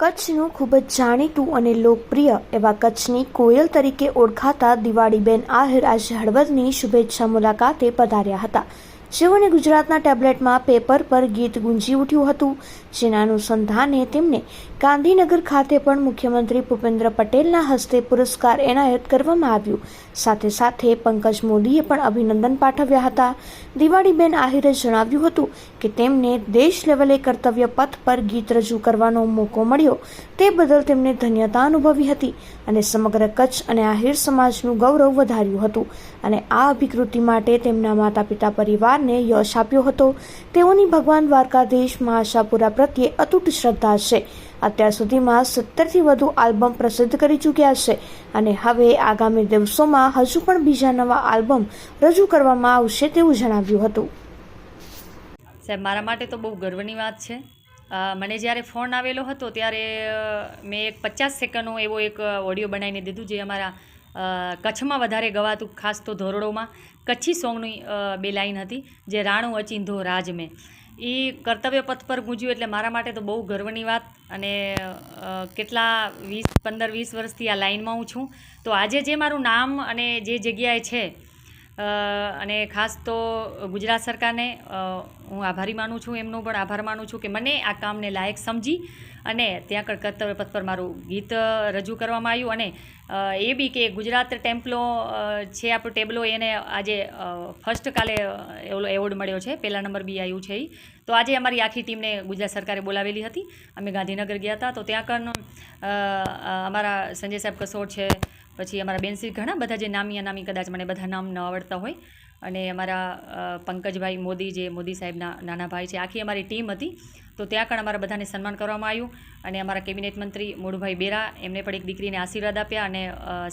કચ્છનું ખૂબ જ જાણીતું અને લોકપ્રિય એવા કચ્છની કોયલ તરીકે ઓળખાતા દિવાળીબેન આહિર આજે હળવદની શુભેચ્છા મુલાકાતે પધાર્યા હતા. જેઓને ગુજરાતના ટેબ્લેટમાં પેપર પર ગીત ગુંજી ઉઠ્યું હતું. જેના અનુસંધાને તેમને ગાંધીનગર ખાતે પણ મુખ્યમંત્રી ભૂપેન્દ્ર પટેલના હસ્તે પુરસ્કાર એનાયત કરવામાં આવ્યું. સાથે સાથે પંકજ મોદીએ પણ અભિનંદન પાઠવ્યા હતા. દિવાળીબેન આહિરે જણાવ્યું હતું કે તેમને દેશ લેવલે કર્તવ્ય પથ પર ગીત રજૂ કરવાનો મોકો મળ્યો. તે બદલ તેમને ધન્યતા અનુભવી હતી અને સમગ્ર કચ્છ અને આહિર સમાજનું ગૌરવ વધાર્યું હતું. અને આ અભિકૃતિ માટે તેમના માતા પિતા પરિવારને યશ આપ્યો હતો. તેઓની ભગવાન દ્વારકાધીશ મહાશાપુરા પ્રત્યે અતૂટ શ્રદ્ધા છે. અત્યાર સુધીમાં સત્તરથી વધુ આલ્બમ પ્રસિદ્ધ કરી ચૂક્યા છે અને હવે આગામી દિવસોમાં હજુ પણ બીજા નવા આલ્બમ રજૂ કરવામાં આવશે તેવું જણાવ્યું હતું. સાહેબ, મારા માટે તો બહુ ગર્વની વાત છે. મને જ્યારે ફોન આવેલો હતો ત્યારે મેં એક પચાસ સેકન્ડનો એવો એક ઓડિયો બનાવીને દીધું જે અમારા કચ્છમાં વધારે ગવાતું ખાસ તો ધોરડોમાં. કચ્છી સોંગની બે લાઈન હતી, જે રાણું અચિંધો રાજ મેં. એ કર્તવ્ય પથ પર ગુંજ્યું એટલે મારા માટે તો બહુ ગર્વની વાત અને કેટલા વીસ, પંદર, વીસ વર્ષથી આ લાઈનમાં હું છું. તો આજે જે મારું નામ અને જે જગ્યાએ છે અને ખાસ તો ગુજરાત સરકારને હું આભારી માનું છું એમનો પણ આભાર માનું છું કે મને આ કામને લાયક સમજી અને ત્યાં આગળ કર્તવ્ય પથ પર મારું ગીત રજૂ કરવામાં આવ્યું. અને એ બી કે ગુજરાત ટેમ્પલો છે આપણો ટેબલો એને આજે ફર્સ્ટ કાલે એવો એવોર્ડ મળ્યો છે. પહેલા નંબર બી આવ્યું છે એ તો આજે અમારી આખી ટીમને ગુજરાત સરકારે બોલાવેલી હતી. અમે ગાંધીનગર ગયા હતા. તો ત્યાં અ, અમારા સંજય સાહેબ કસોર છે પછી અમારા બેનશ્રી ઘણા બધા જે નામી અનામી કદાચ મને બધા નામ ન આવડતા હોય. અને અમારા પંકજભાઈ મોદી જે મોદી સાહેબના નાના ભાઈ છે, આખી અમારી ટીમ હતી. તો ત્યાં પણ અમારા બધાને સન્માન કરવામાં આવ્યું. અને અમારા કેબિનેટ મંત્રી મોડુભાઈ બેરા એમને પણ એક દીકરીને આશીર્વાદ આપ્યા અને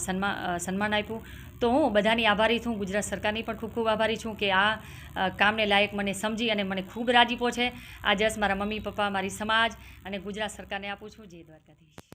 સન્માન સન્માન આપ્યું. તો હું બધાની આભારી છું. ગુજરાત સરકારની પણ ખૂબ ખૂબ આભારી છું કે આ કામને લાયક મને સમજી અને મને ખૂબ રાજીપો છે. આ જસ મારા મમ્મી પપ્પા, મારી સમાજ અને ગુજરાત સરકારને આપું છું. જય દ્વારકાધીશ.